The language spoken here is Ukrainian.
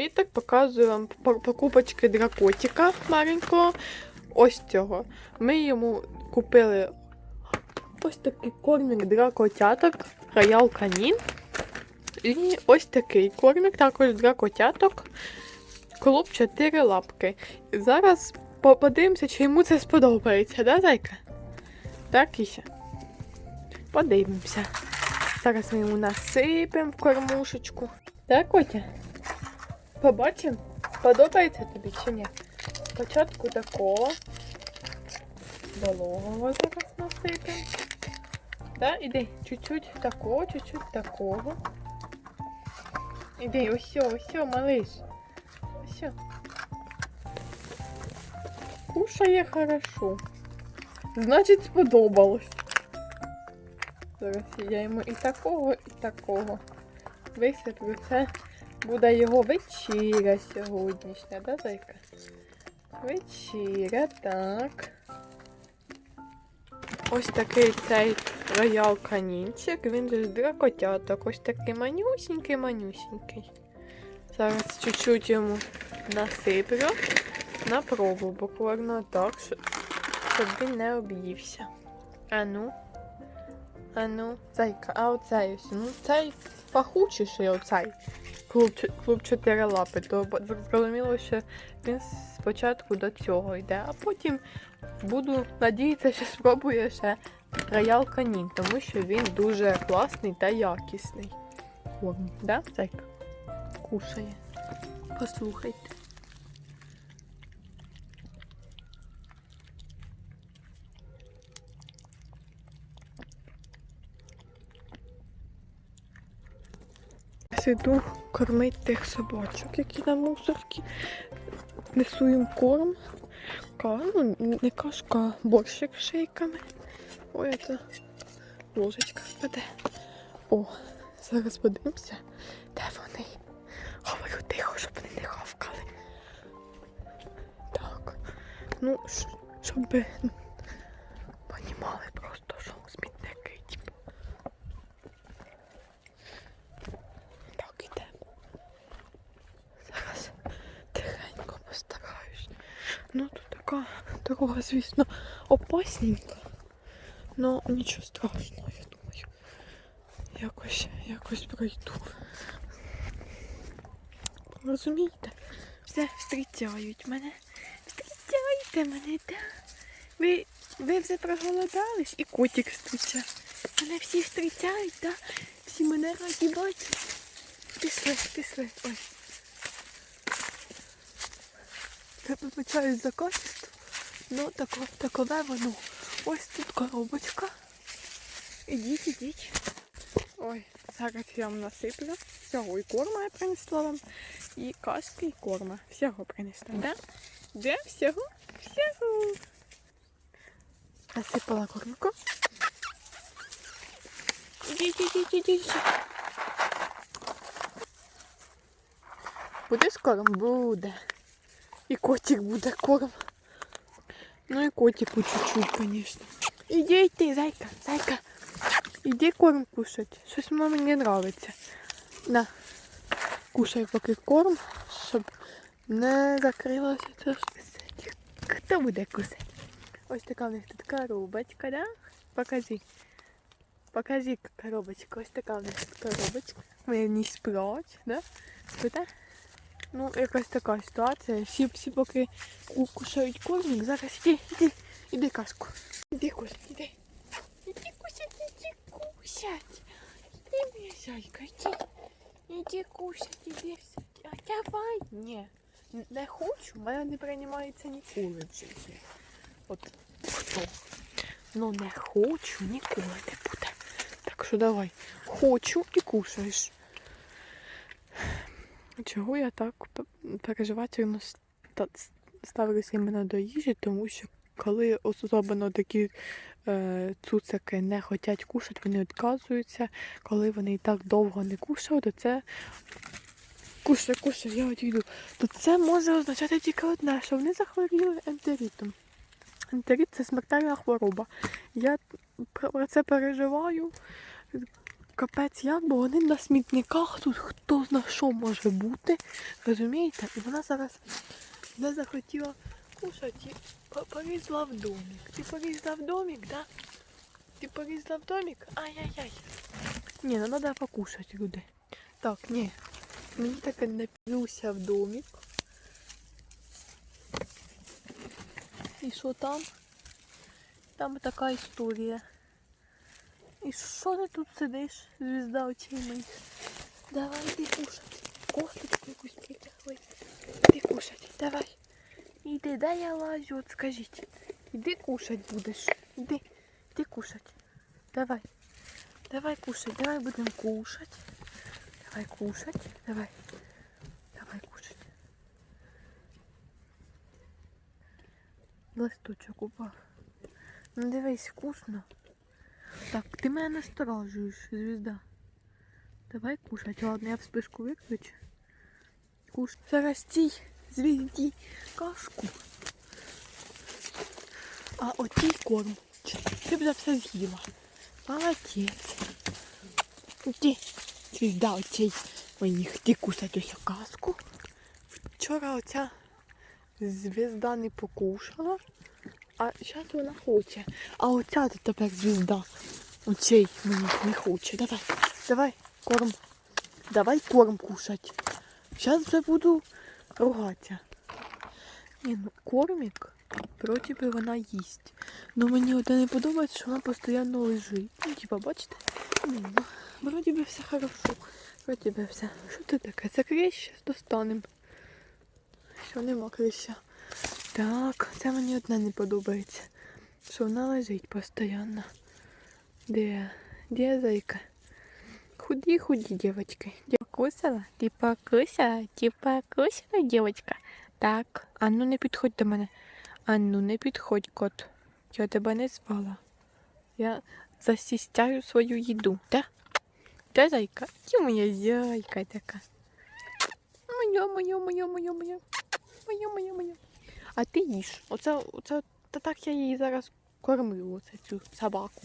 квіток, показую вам по- покупочки дракотика маленького. Ось цього. Ми йому купили ось такий кормик для котяток Роял Канін. І ось такий кормик, також для котяток. Клуб 4 лапки. І зараз подивимося, чи йому це сподобається, да, зайка? Так, Кіся? Подивимося. Зараз ми йому насипемо в кормушечку. Так, Котя? Побачимо, сподобається тобі чи ні? Спочатку такого. Вологого зараз насипемо. Да, іди, чуть-чуть такого, чуть-чуть такого. Іди, ось, ось, малиш. Ось. Кушає хорошо. Значить, сподобалось. Зараз я йому і такого, і такого. Висиплю. Це буде його вечеря сьогоднішня, да, зайка? Вечеря, так. Ось такий цей роял канінчик. Він же дракотяток. Ось такий манюсінький, манюсінький. Зараз чуть-чуть йому насиплю на пробу, буквально так, щоб він не об'ївся. Ану. Ану, зайка, а оцей ось. Ну цей пахучіший оцей. Клуб, клуб 4 лапи, то зрозуміло, що він спочатку до цього йде, а потім буду надіятися, що спробує ще роял канін, тому що він дуже класний та якісний. Корм, да, зайка? Кушає. Послухайте. Сиду кормить тих собачок, які на мусорці. Несу їм корм. Ну, не кашка, а борщик з шейками. Ой, це ложечка впаде. О, зараз подивимося, де вони. Говорю тихо, щоб вони не хавкали. Так. Ну, щоб ви понімали Ну, тут така дорога, звісно, опасненька. Ну, нічого страшного, я думаю. Якось, якось пройду. Розумієте? Все зустрічають мене. Зустрічайте мене, так? Ви, ви вже проголодались і котик зустрічає. Мене всі зустрічають, так? Всі мене раді бачать. Пішли, пішли. Ой. Я вибачаюсь за качество. Ну, тако, такове воно. Ось тут коробочка. Ідіть, ідіть. Ой, зараз я вам насиплю. Всього і корма я принесла вам. І кашки, і корма. Всього принесла, да? Де всього? Всього. Насипала кормку. Ідіть, ідіть, ідіть. Буде корм? Буде. І котик буде корм. Ну і котику чуть-чуть, звісно. Іди ти, зайка, зайка. Іди корм кушать. Щось мамі не нравиться. На. Кушай поки корм, щоб не закрилося це ж висить. Хто буде кусати? Ось така в них тут коробочка, да? Покажи. Покажи коробочку. Ось така в них тут коробочка. Вони в ній сплять, да? Круто? Ну, якась така ситуація. Всі, всі поки ку- кушають кормик, зараз іди, іди, іди казку. Іди кушать, іди. Іди кушать, іди кушать. Іди, моя зайка, іди. Іди кушать, іди. А давай. Ні, не хочу, в мене не приймається ніколи в житті. От хто? Ну не хочу, ніколи не буде. Так що давай. Хочу і кушаєш. Чого я так переживательно ставлюся іменно до їжі, тому що коли особливо такі е, цуцики не хочуть кушати, вони відказуються. Коли вони і так довго не кушають, то це кушай, кушай, я одійду. То це може означати тільки одне, що вони захворіли ентеритом. Ентерит це смертельна хвороба. Я про це переживаю капець як, бо вони на смітниках тут хто зна що може бути. Розумієте? І вона зараз не захотіла кушати і по- полізла в домик. Ти полізла в домик, да? Ти полізла в домик? Ай-яй-яй. Ні, ну треба покушати, люди. Так, ні. Мені таке не плюся в домик. І що там? Там така історія. І що ти тут сидиш, звізда очей моїх? Давай йди кушати. Косточку якусь притягли. Іди кушати, давай. Іди, дай я лазю, от скажіть. Іди кушать будеш. Іди, іди кушать. Давай. Давай кушать, давай будемо кушать. Давай кушать, давай. Давай кушать. Листочок упав. Ну дивись, вкусно. Так, ти мене насторожуєш, звізда. Давай кушать. Ладно, я вспишку виключу. Куш. Зараз цій звізді кашку. А оцій корм. Ти б за все з'їла. Молодець. Іди. Звізда оцій. Ой, ти кусать ось каску. Вчора оця звізда не покушала. А зараз вона хоче. А оця тепер звізда. Оцей мені не хоче. Давай, давай, корм. Давай корм кушать. Зараз вже буду ругатися. Ні, ну кормик, би вона їсть. Ну мені одне не подобається, що вона постійно лежить. Ну, типа, бачите? Ну, вроді би все хорошо. Вроді би все. Що це таке? Це зараз достанемо. Що нема клеща. Так, це мені одне не подобається. Що вона лежить постійно. Де? Де зайка? Худі, худі, девочки. Ти покусала? Ти покусала? Ти покусала, девочка? Так. А ну не підходь до мене. А ну не підходь, кот. Я тебе не звала. Я засістяю свою їду, да? Де зайка? Ти моя зайка така. Моя, моя, моя, моя, моя. Моя, моя, моя. А ти їж. Оце, оце, та так я її зараз кормлю, оце цю собаку.